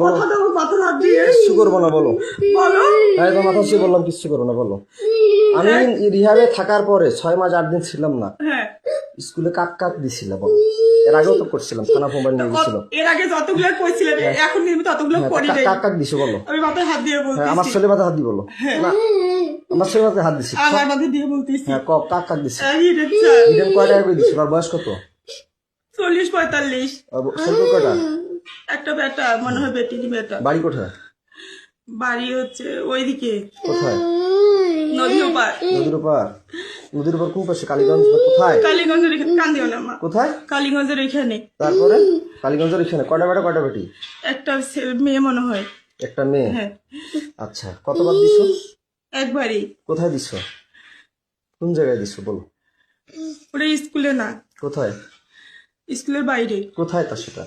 বলো। কথা হাত দিয়ে। কিচ্ছু করব না বলো? বলো। হ্যাঁ তোমার মাথা বললাম কিচ্ছু করব না বলো। আমি রিহাবে থাকার পরে ছয় মাস আট দিন ছিলাম না। হ্যাঁ। স্কুলে কাক কাক দিছিল বলো। এর আগেও তো করছিলাম থানা মোবাইল নিয়ে গেছিল। এর আগে যতগুলো কইছিলেন এখন কিন্তু ততগুলো করি নাই। কাক কাক দিছো বলো। আমি মাথায় হাত দিয়ে হ্যাঁ আমার বলতেছি ছেলে মাথায় হাত দি বলো। না আমার ছেলে মাথায় হাত দিছি। আমার মাথায় দিয়ে বলতেছি। হ্যাঁ কক কাক কাক দিছি? এই রে স্যার, কয় টাকা করে দিছি আর বয়স কত? একটা বেটা মনে হয় বেটিনি বেটা বাড়ি কোথায়? বাড়ি হচ্ছে ওইদিকে। কোথায়? ওপার। নদীর নদীর পার কোন পাশে? কালীগঞ্জ কোথায়? কালীগঞ্জের এখানে কান্দিও না মা। কোথায়? কালীগঞ্জের এখানে। তারপরে? কালীগঞ্জের এখানে। কয়টা বেটা বেটি? একটা ছে- মেয়ে মনে হয়। একটা মেয়ে? হ্যাঁ। আচ্ছা কতবার দিছো? একবারই। কোথায় দিছো? কোন জায়গায় দিছো বলো। ওটা স্কুলে না। কোথায়? স্কুলের বাইরে। কোথায় তা সেটা?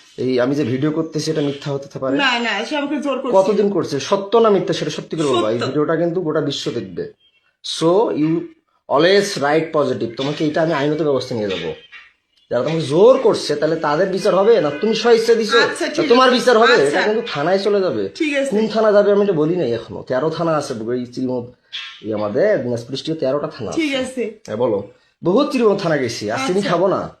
এই আমি যে ভিডিও করতেছি এটা মিথ্যা হতে পারে। না না সে আমাকে জোর করছিল কতদিন করছে? সত্য না মিথ্যা সেটা সত্যি করে বলবা। এই ভিডিওটা কিন্তু গোটা বিশ্ব দেখবে। So you always right positive তোমাকে এটা আমি আইনত ব্যবস্থা নিয়ে যাব। যারা তোমাকে জোর করছে তাহলে তাদের বিচার হবে না? তুমি স্বইচ্ছা দিছো আচ্ছা, তোমার বিচার হবে। আচ্ছা। এটা কিন্তু থানায় চলে যাবে। ঠিক আছে। কোন থানা যাবে আমি এটা বলি নাই এখনও। তেরো থানা আছে আমাদের দিনাজপুর তেরোটা থানা। ঠিক আছে। হ্যাঁ বলো। বহুত চিরিমত থানা গেছি। আর চিনি খাব না।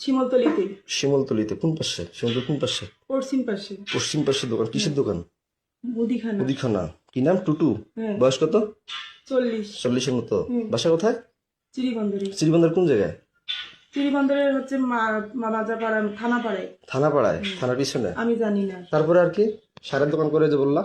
শিমলতলিতে। শিমলতলিতে কোন পাশে? শিমলতলি কোন পাশে? পশ্চিম পাশে। পশ্চিম পাশে দোকান কিসের দোকান? মুদিখানা। মুদিখানা। কি নাম? টুটু। হ্যাঁ। বয়স কত? চল্লিশ। চল্লিশের মতো। বাসা কোথায়? চিরিবন্দরি শ্রীবন্দর কোন জায়গায়? চিরিবন্দরের হচ্ছে মামাজাপাড়া থানা পাড়ায় থানা পাড়ায় থানার পিছনে? আমি জানি না। তারপরে আর কি? সারের দোকান করে যে বললা?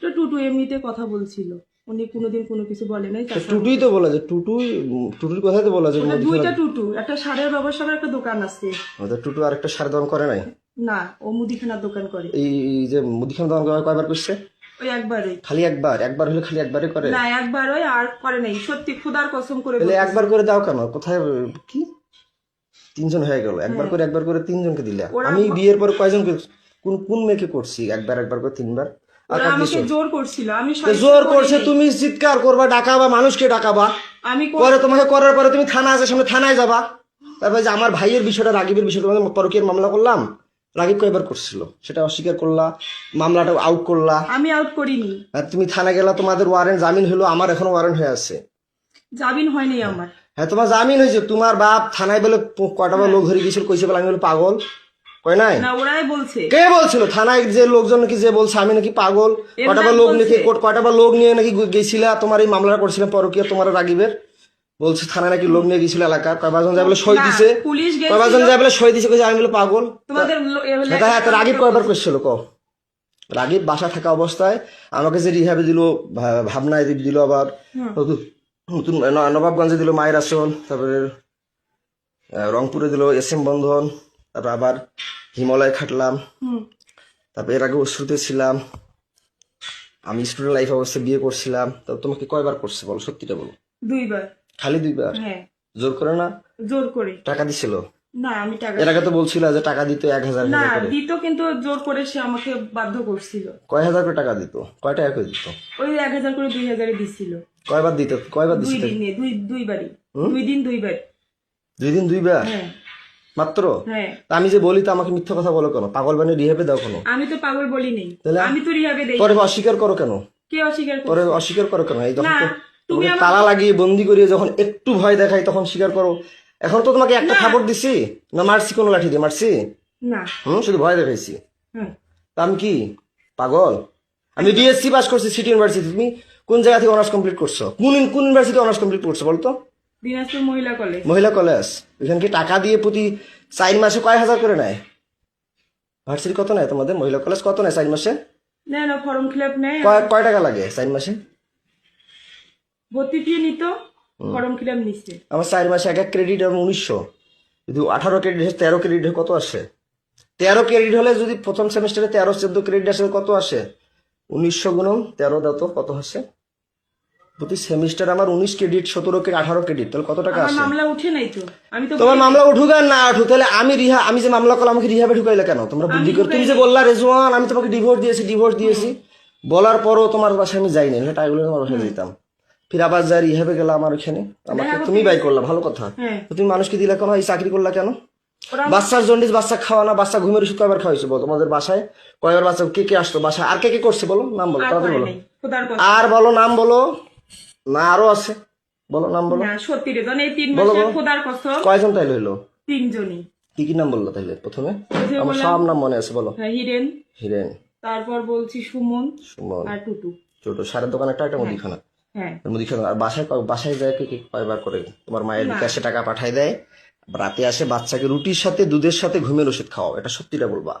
টুটু এমনিতে কথা বলছিল। উনি কোনোদিন কোনো কিছু বলে নাই টুটুই তো বলা যে টুটুই টুটুর কথাই তো বলা যে ওটা মুদিখানা দুইটা টুটু একটা সারের ব্যবসার একটা দোকান আছে। আমাদের টুটু আর একটা সারের দোকান করে নাই? না ও মুদিখানার দোকান করে। এই যে মুদিখানা দোকান কয়- কয়বার করছে? ওই একবারই। খালি একবার? একবার হলে খালি একবারই করে? না একবার ওই আর করে নাই। সত্যি খুদার কসম করে তাহলে একবার করে দাও কেন? কোথায় কি? তিনজন হয়ে গেল। একবার করে একবার করে তিনজনকে দিলে। হ্যাঁ। আমি বিয়ের পর কয়জন কোন কোন মেয়েকে করছি? একবার একবার করে তিনবার? জোর করছিল আমি জোর করছে তুমি চিৎকার করবা ডাকাবা মানুষকে ডাকাবা। আমি পরে তোমাকে করার পরে তুমি থানা আছে সামনে থানায় যাবা। তারপরে যে আমার ভাইয়ের বিষয়টা রাগিবের বিষয়টা পরকীয়ার মামলা করলাম। রাগিব কয়বার করছিল? সেটা অস্বীকার করলা মামলাটা আউট করলা। আমি আউট করিনি। আর তুমি থানা গেলা তোমাদের ওয়ারেন্ট জামিন হলো আমার এখনও ওয়ারেন্ট হয়ে আছে। জামিন হয়নি আমার। হ্যাঁ তোমার জামিন হয়েছে তোমার বাপ থানায় বলে প- কয়টা লোক ধরে গেছিল কইছে বলে আমি বলে পাগল। কয় নাই? না ওরাই বলছে। কে বলছিল? থানায় যে লোকজন নাকি যে বলছে আমি নাকি পাগল? এমদাদ লোক। নাকি কয়টা বার লোক নিয়ে নাকি গেছিলা? তোমার এই মামলাটা করছিলাম পরকীয়া তোমার রাগিবের? বলছে থানায় নাকি লোক নিয়ে গেছিল এলাকার কয়বারজন যায় বলে সই দিছে। কয়বারজন যায় বলে সই দিছে? কইছে আমি বলে পাগল? তোমাদের হ্যাঁ তো রাগিব কয়বার করছিল ক রাগিব বাসা থাকা অবস্থায় আমাকে যে রিহাবে দিল ভাবনায় দিল আবার। নতুন- নবাবগঞ্জে দিল মায়ের আসন তারপরে রংপুরে দিল এস এম বন্ধন। তারপর আবার হিমালয় খাটলাম। তারপর এর আগে অশ্রুতে ছিলাম। আমি স্টুডেন্ট লাইফ অবস্থায় বিয়ে করছিলাম। তো তোমাকে কয়বার করছে বলো? সত্যিটা বলো। দুইবার। খালি দুইবার? হ্যাঁ। জোর করে না? জোর করে। টাকা দিছিল? না আমি টাকা এর আগে তো বলছিল যে টাকা দিত এক হাজার না দিত কিন্তু জোর করে সে আমাকে বাধ্য করছিল। কয় হাজার করে টাকা দিত? কয় টাকা করে দিত? ওই এক হাজার করে দুই হাজারে দিছিল। কয়বার দিত? কয়বার দুই দিছিল? দিনে দুই দুইবারই। দুই দিন দুইবার। দুই দিন দুইবার? হ্যাঁ। মাত্র? হ্যাঁ। তা আমি যে বলি তো আমাকে মিথ্যা কথা বলো কেন? পাগল বানিয়ে রিহেবে দাও কেন? আমি তো পাগল বলি নেই তাহলে? আমি তো রিহাবে দেই। পরে অস্বীকার করো কেন? কে অস্বীকার? পরে অস্বীকার করো কেন? এই যখন তুমি তালা লাগিয়ে বন্দি করিয়ে যখন একটু ভয় দেখাই তখন স্বীকার করো। এখন তো তোমাকে একটা খাবার দিছি? না মারছি কোনো লাঠি দিয়ে? মারছি? না। হুম শুধু ভয় দেখাইছি। হ্যাঁ তা আমি কি? পাগল? আমি বিএসসি পাস করছি সিটি ইউনিভার্সিটি তুমি কোন জায়গা থেকে অনার্স কমপ্লিট করছ? কোন কোন ইউনিভার্সিটি অনার্স কমপ্লিট করছ বলতো? দিনাজপুর মহিলা কলেজ মহিলা কলেজ এখানে কি টাকা দিয়ে প্রতি চার মাসে কয় হাজার করে নেয়? ভার্সিটি কত নেয় তোমাদের? মহিলা কলেজ কত নেয় চার মাসে? না না ফর্ম ফিল আপ নেই কয় টাকা লাগে চার মাসে? ভর্তি ফি নিত ফর্ম ফিল আপ নিচ্ছে। আমার চার মাসে এক এক ক্রেডিট এবং উনিশশো। যদি আঠারো ক্রেডিট তেরো ক্রেডিট কত আসে? তেরো ক্রেডিট হলে যদি প্রথম সেমিস্টারে তেরো চোদ্দ ক্রেডিট আসে কত আসে? উনিশশো গুণন তেরো দাও তো কত আসে? প্রতি সেমিস্টার আমার উনিশ ক্রেডিট সতেরো ক্রেডিট আঠারো ক্রেডিট তাহলে কত টাকা আসে মামলা উঠে নাই তো। আমি তো তোমার মামলা উঠুক আর না উঠুক তাহলে আমি রিহা আমি যে মামলা করলাম আমাকে রিহাবে ঢুকাইলে কেন? তোমরা বুদ্ধি করে তুমি যে বললা রেজওয়ান আমি তোমাকে ডিভোর্স দিয়েছি ডিভোর্স দিয়েছি। বলার পরও তোমার বাসায় আমি যাইনি না টাকাগুলো তোমার বাসায় দিতাম ফির আবার যা রিহাবে গেলাম আমার ওখানে আমাকে তুমি বাই করলা ভালো কথা। হ্যাঁ। তুমি মানুষকে দিলা কেন? এই চাকরি করলা কেন? বাচ্চার জন্ডিস বাচ্চা খাওয়া না বাচ্চা ঘুমের ওষুধ কয়বার খাওয়াইছো বলো? তোমাদের বাসায় কয়বার বাচ্চা কে কে আসতো বাসায়? আর কে কে করছে বলো? নাম বলো তাড়াতাড়ি বলো। নাই আর বলো নাম বলো। না আরও আছে। বলো নাম বলো। না সত্যি রে এই তিন মাসে খোদার কসম। কয়জন হইল? তিনজনই। কি কি নাম বলল তাইলে প্রথমে? আমার সব নাম মনে আছে বলো। হ্যাঁ, হিরেন। হিরেন। তারপর বলছি সুমন সুমন। আর টুটু। ছোট সারের দোকান একটা একটা মুদিখানা। হ্যাঁ। মুদিখানা। আর বাসায় বাসায় যায় কি কি কয়বার করে? তোমার মায়ের বিকাশে টাকা পাঠায় দেয়। রাতে আসে বাচ্চাকে রুটির সাথে দুধের সাথে ঘুমের ওষুধ খাওয়াও। এটা সত্যিটা বলবা।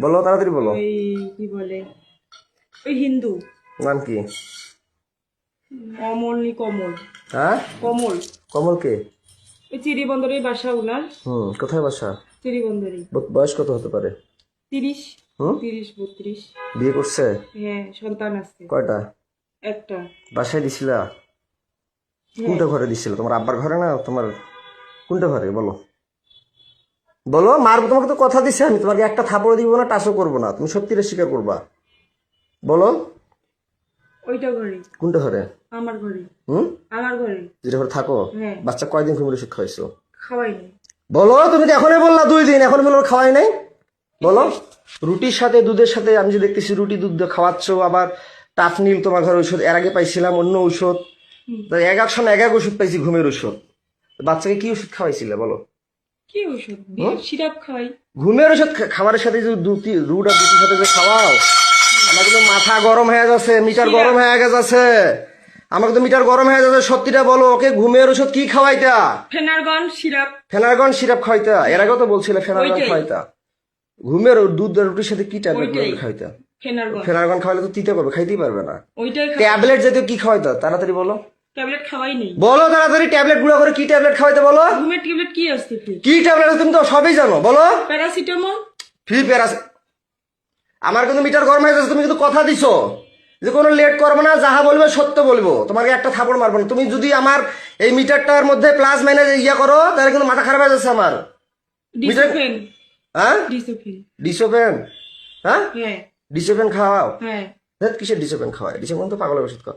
বলো তাড়াতাড়ি বলো। ওই কি বলে? ওই হিন্দু। নাম কি? অমল নি কমল। হ্যাঁ? কমল। কমল কে? ওই বাসা উনার। হুম কোথায় বাসা? বয়স কত হতে পারে? তিরিশ। হুম? তিরিশ বত্রিশ। বিয়ে করছে? হ্যাঁ সন্তান আছে। কয়টা? একটা। বাসায় দিছিলা? কোনটা ঘরে দিছিল? তোমার আব্বার ঘরে না তোমার কোনটা ঘরে? বলো। বলো মারবো তোমাকে তো কথা দিছে আমি তোমাকে একটা থাপড় দিব না টাচও করব না তুমি সত্যিটা স্বীকার করবা। বলো। ওইটা ঘরে। কোনটা ঘরে? আমার ঘরে। হুম? আমার ঘরে। যেটা ঘরে থাকো? হ্যাঁ। বাচ্চা কয়দিন ঘুমের ওষুধ খাওয়াইছো খাওয়াইনি বলো তুমি তো এখনই বললা দুই দিন এখন বলো খাওয়াই নাই। বলো। রুটির সাথে দুধের সাথে আমি যে দেখতেছি রুটি দুধ খাওয়াচ্ছ আবার টাফ নীল তোমার ঘরে ঔষধ এর আগে পাইছিলাম অন্য ঔষধ। এক এক সময় এক এক ওষুধ পাইছি ঘুমের ওষুধ বাচ্চাকে কি ওষুধ খাওয়াইছিলে বলো? কি ওষুধ সিরাপ খাওয়াই। ঘুমের ওষুধ খাবারের সাথে যে দুটি রুট আর দুটির সাথে যে খাওয়াও আমার কিন্তু মাথা গরম হয়ে যাচ্ছে মিটার গরম হয়ে গেছে। আমার কিন্তু মিটার গরম হয়ে যাচ্ছে সত্যিটা বলো ওকে ঘুমের ওষুধ কি খাওয়াইতা? Phenergan syrup. ফেনারগন সিরাপ খাইতা এর আগেও তো বলছিলে ফেনারগন। খাইতা ঘুমের দুধ আর রুটির সাথে কি ট্যাবলেট ফেনারগন। ফেনারগন খাওয়ালে তো তিতে করবে খাইতেই পারবে না। ট্যাবলেট জাতীয় কি খাওয়াইতা? তাড়াতাড়ি বলো। ট্যাবলেট খাওয়াই নেই। বলো তাড়াতাড়ি ট্যাবলেটগুলো করে কি ট্যাবলেট খাওয়াইতে বলো? ঘুমের ট্যাবলেট কি আসছে কি ট্যাবলেট তুমি তো সবই জানো বলো। প্যারাসিটামল? ফ্রি প্যারাস আমার কিন্তু মিটার গরম হয়ে যাচ্ছে তুমি কিন্তু কথা দিছো। যে কোনো লেট করব না যাহা বলবে সত্য বলব। তোমাকে একটা থাপড় মারবো না। তুমি যদি আমার এই মিটারটার মধ্যে প্লাস মাইনাস ইয়া করো তাহলে কিন্তু মাথা খারাপ হয়ে যাচ্ছে আমার। ডিসোফেন। হ্যাঁ? ডিসোফেন। ডিসোপেন হ্যাঁ? হ্যাঁ। ডিসোপেন খাওয়াও। হ্যাঁ। কিসের ডিসোপেন খাওয়ায়। ডিসোপেন তো পাগলের ওষুধ খাও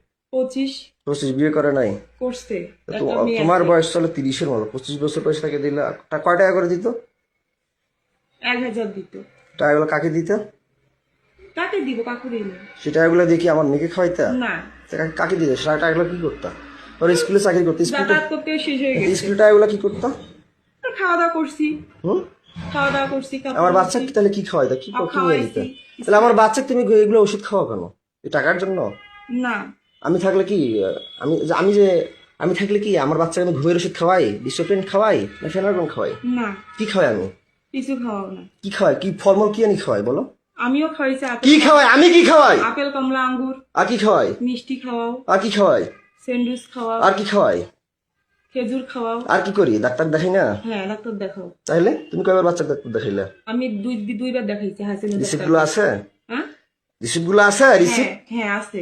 পঁচিশ পঁচিশ বিয়ে করে নাই? করছে। তো তোমার বয়স চলে তিরিশের মতো। পঁচিশ বছর বয়স তাকে দিলে কয় টাকা করে দিত? এক হাজার দিত। টাকাগুলো কাকে দিত? কাকে দিব কাকু দিল সে টাকাগুলো কি আমার মেয়েকে খাওয়াইতা? না। কাকে- দিতে? সে টাকাগুলো কি করতা? ওর স্কুলে চাকরি করতে স্কুলে করতে শেষ হয়ে গেছে। স্কুলে টাকাগুলো কি করতা? খাওয়া দাওয়া করছি। হুম? খাওয়া দাওয়া করছি আমার। বাচ্চা কি তাহলে কি খাওয়াইতা? কি কি নিয়ে দিতে তাহলে আমার বাচ্চাকে তুমি এগুলো ওষুধ খাওয়া কেন? এই টাকার জন্য? না। আমি থাকলে কি আমি আমি যে আমি থাকলে কি আমার বাচ্চাকে আমি ঘুমের ওষুধ খাওয়াই? ডিসপ্লিন খাওয়াই? না ফেনারগন খাওয়াই? না। কি খাওয়াই আমি? কিছু খাওয়াও না। কি খাওয়াই? কি ফলমূল কি আনি খাওয়াই বলো? আমিও খাওয়াইছি কি খাওয়াই? আমি কি খাওয়াই? আপেল কমলা আঙ্গুর। আর কি খাওয়াই? মিষ্টি খাওয়াও। আর কি খাওয়াই? স্যান্ডউইচ খাওয়াও। আর কি খাওয়াই? খেজুর খাওয়াও। আর কি করি? ডাক্তার দেখাই না? হ্যাঁ ডাক্তার দেখাও। তাহলে? তুমি কয়বার বাচ্চা ডাক্তার দেখাইলে? আমি দুই দুইবার দেখাইছি হাসিন রিসিপ্টগুলো আছে? হ্যাঁ? রিসিপ্টগুলো আছে? রিসিপ্ট? হ্যাঁ হ্যাঁ আছে।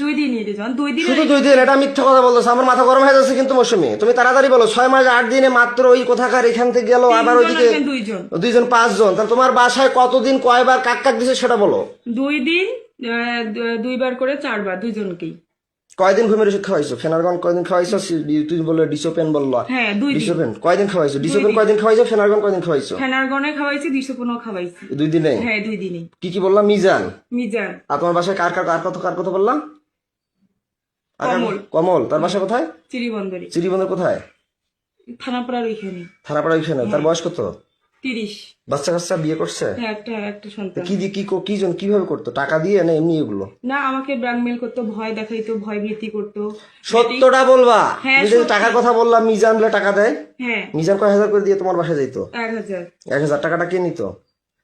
দুই দিন দুই দিন শুধু দুই দিন এটা মিথ্যা কথা আমার মাথা গরম হয়ে যাচ্ছে কিন্তু মৌসুমি। তুমি তাড়াতাড়ি বলো ছয় মাস আট দিনে মাত্র ওই কোথাকার এখান থেকে গেল আবার ওইদিকে দুইজন। দুইজন পাঁচজন। তাহলে তোমার বাসায় কতদিন কয়বার কাক কাক দিছে সেটা বলো। দুই দিন দুইবার করে চারবার দুইজনকেই। কয়দিন ঘুমের ওষুধ খাওয়াইছো? ফেনারগন কয়দিন খাওয়াইছো? তুই বলল ডিসোপেন বলল। হ্যাঁ দুই ডিসোপেন কয়দিন খাওয়াইছো? ডিসোপেন কয়দিন খাওয়াইছো? ফেনারগন কয়দিন খাওয়াইছো? ফেনারগনে খাওয়াইছি খাওয়াইছি। দুই দিনে? হ্যাঁ দুই দিনই কি কি বললাম মিজান। মিজান। আর তোমার বাসায় কার কার কার কথা কার কথা বললাম কমল। কমল তার বাসা কোথায়? চিরিবন্দরে চিরিবন্দর কোথায়? থানাপাড়ার ওইখানে। ওইখানে। তার বয়স কত? তিরিশ। বাচ্চা কাচ্চা বিয়ে করছে? হ্যাঁ একটা একটা সন্তান। কি দিয়ে কি কি জন কীভাবে করতো? টাকা দিয়ে না এমনি এগুলো? না আমাকে ব্ল্যাকমেল করতো ভয় দেখাইতো ভয় ভীতি করতো। সত্যটা বলবা? হ্যাঁ, যদি টাকার কথা বললাম মিজান বলে টাকা দেয়? হ্যাঁ। মিজান কয় হাজার করে দিয়ে তোমার বাসায় যাইতো? এক হাজার। এক হাজার টাকাটা কে নিত?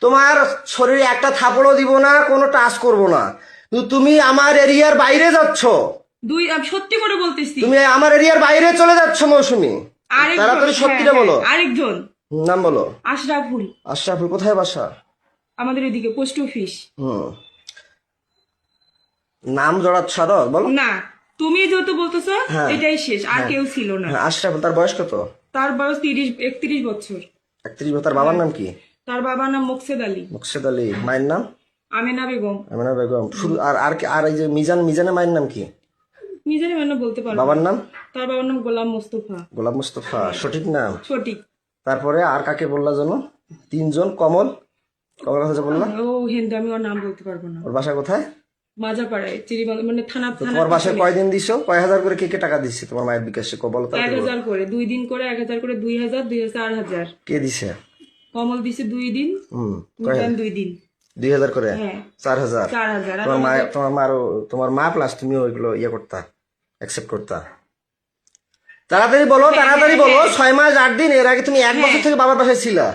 তোমার শরীরে একটা থাপড়ও দিব না কোনো টাচ করব না। তুমি আমার এরিয়ার বাইরে যাচ্ছ। দুই সত্যি করে বলতেছি। তুমি আমার এরিয়ার বাইরে চলে যাচ্ছ মৌসুমি। তাড়াতাড়ি হ্যাঁ, সত্যিটা হ্যাঁ, বলো। আরেকজন। নাম বলো। আশরাফুল। আশরাফুল কোথায় বাসা? আমাদের এদিকে পোস্ট অফিস। হুম। নাম জড়াচ্ছ আরও বলো। না তুমি যেহেতু বলতেছো হ্যাঁ। এটাই শেষ আর কেউ ছিল না। হ্যাঁ, আশরাফুল তার বয়স কত? তার বয়স তিরিশ একত্রিশ বছর। একত্রিশ তার বাবার নাম কি? তার বাবার নাম মোকসেদ আলী। মুকসেদ আলী মায়ের নাম? আমেনা বেগম। আমিনা বেগম। শুধু আর আর আর এই যে মিজান মিজানের মায়ের নাম কি? নিজের মানে বলতে পারব। বাবার নাম? তার বাবার নাম গোলাম মোস্তফা। গোলাম মুস্তফা সঠিক নাম? সঠিক। তারপরে আর কাকে বললা জানো তিনজন কমল? কমল কথা বললা? ও হিন্দু আমি ওর নাম বলতে পারব না। ওর বাসা কোথায়? মাজাপাড়ায় চিরিবন্ধ মানে থানা থানা তোমার বাসায় কয়দিন দিছো? কয় হাজার করে কে কে টাকা দিচ্ছে তোমার মায়ের বিকাশে? বলো এক হাজার করে দুই দিন করে এক হাজার করে দুই হাজার দুই হাজার চার হাজার। কে দিছে? কমল দিছে দুই দিন দুই দিন। দুই হাজার করে? হ্যাঁ। চার হাজার? চার হাজার। তোমার মা তোমার মা তোমার মা প্লাস তুমি ওইগুলো ইয়ে করতা অ্যাকসেপ্ট করতা। তাড়াতাড়ি বলো তাড়াতাড়ি বলো ছয় মাস আট দিন এর আগে তুমি এক বছর থেকে বাবার পাশে ছিলা।